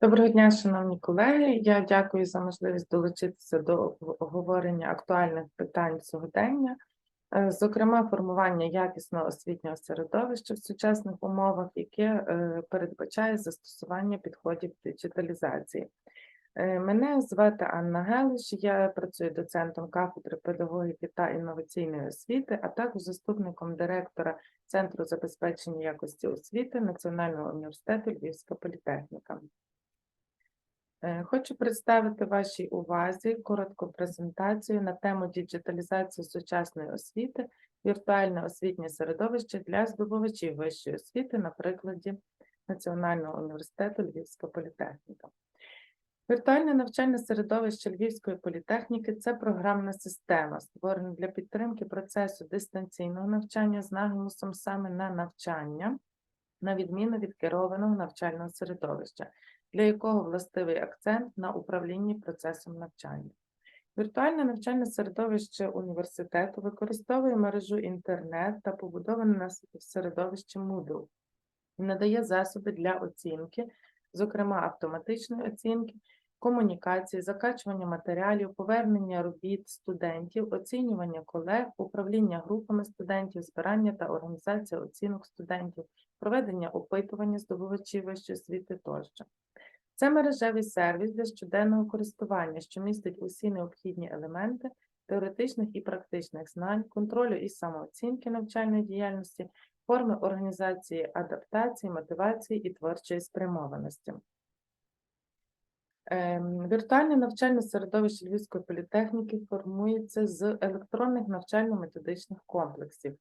Доброго дня, шановні колеги. Я дякую за можливість долучитися до обговорення актуальних питань сьогодення, е, зокрема, формування якісного освітнього середовища в сучасних умовах, яке е, передбачає застосування підходів диджиталізації. Е, Мене звати Анна Гелиш, я працюю доцентом кафедри педагогіки та інноваційної освіти, а також заступником директора Центру забезпечення якості освіти Національного університету Львівська політехніка. Е, Хочу представити вашій увазі коротку презентацію на тему діджиталізації сучасної освіти, віртуальне освітнє середовище для здобувачів вищої освіти на прикладі Національного університету Львівська політехніка. Віртуальне навчальне середовище Львівської політехніки це програмна система, створена для підтримки процесу дистанційного навчання з наголосом саме на навчання, на відміну від керованого навчального середовища для якого властивий акцент на управлінні процесом навчання. Віртуальне навчальне середовище університету використовує мережу інтернет та побудоване на середовищі Moodle і надає засоби для оцінки, зокрема автоматичної оцінки, комунікації, закачування матеріалів, повернення робіт студентів, оцінювання колег, управління групами студентів, збирання та організація оцінок студентів, проведення опитування здобувачів вищої освіти тощо. Це мережевий сервіс для щоденного користування, що містить усі необхідні елементи теоретичних і практичних знань, контролю і самооцінки навчальної діяльності, форми організації адаптації, мотивації і творчої спрямованості. Ем, Віртуальне навчальне середовище Львівської політехніки формується з електронних навчально-методичних комплексів.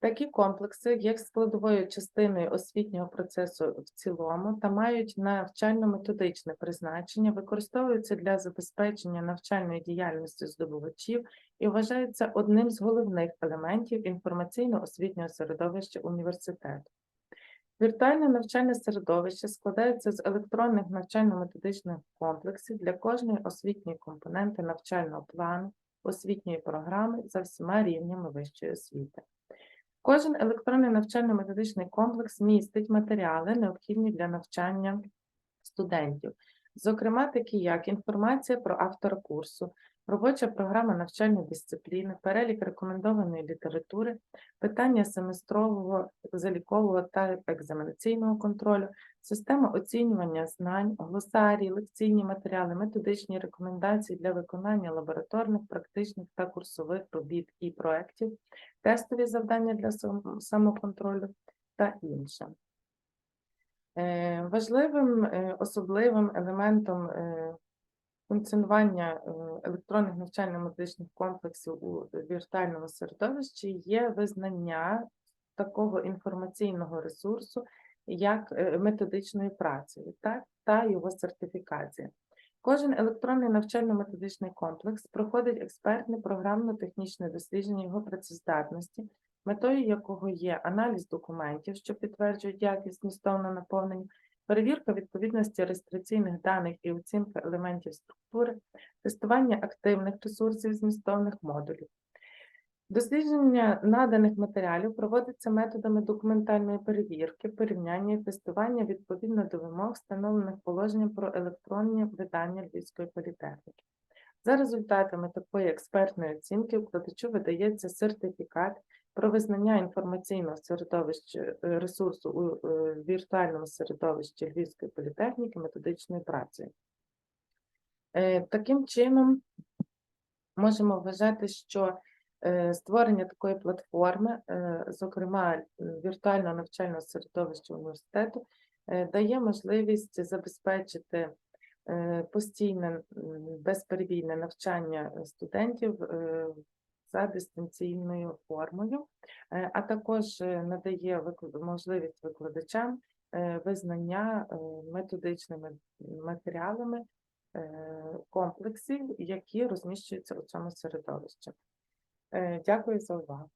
Такі комплекси є складовою частиною освітнього процесу в цілому та мають навчально-методичне призначення, використовуються для забезпечення навчальної діяльності здобувачів і вважаються одним з головних елементів інформаційно-освітнього середовища університету. Віртуальне навчальне середовище складається з електронних навчально-методичних комплексів для кожної освітньої компоненти навчального плану, освітньої програми за всіма рівнями вищої освіти. Кожен електронний навчально-методичний комплекс містить матеріали, необхідні для навчання студентів, зокрема, такі як інформація про автора курсу, робоча програма навчальної дисципліни, перелік рекомендованої літератури, питання семестрового, залікового та екзаменаційного контролю, система оцінювання знань, глосарії, лекційні матеріали, методичні рекомендації для виконання лабораторних, практичних та курсових робіт і проєктів, тестові завдання для самоконтролю та інше. Е, Важливим е, особливим елементом е, функціонування е, електронних навчально-методичних комплексів у віртуальному середовищі є визнання такого інформаційного ресурсу, як е, методичною працею, так, та його сертифікація. Кожен електронний навчально-методичний комплекс проходить експертне програмно-технічне дослідження його працездатності, метою якого є аналіз документів, що підтверджують якість змістовне наповнення, перевірка відповідності реєстраційних даних і оцінка елементів структури, тестування активних ресурсів змістовних модулів. Дослідження наданих матеріалів проводиться методами документальної перевірки, порівняння і тестування відповідно до вимог, встановлених положенням про електронні видання Львівської політехніки. За результатами такої експертної оцінки вкладачу видається сертифікат про визнання інформаційного середовища е, ресурсу у е, віртуальному середовищі Львівської політехніки методичною працею. Е, Таким чином, можемо вважати, що створення такої платформи, зокрема віртуального навчального середовища університету, дає можливість забезпечити постійне безперебійне навчання студентів за дистанційною формою, е, а також е, надає можливість викладачам е, визнання методичними матеріалами комплексів, які розміщуються у цьому середовищі. Дякую за увагу.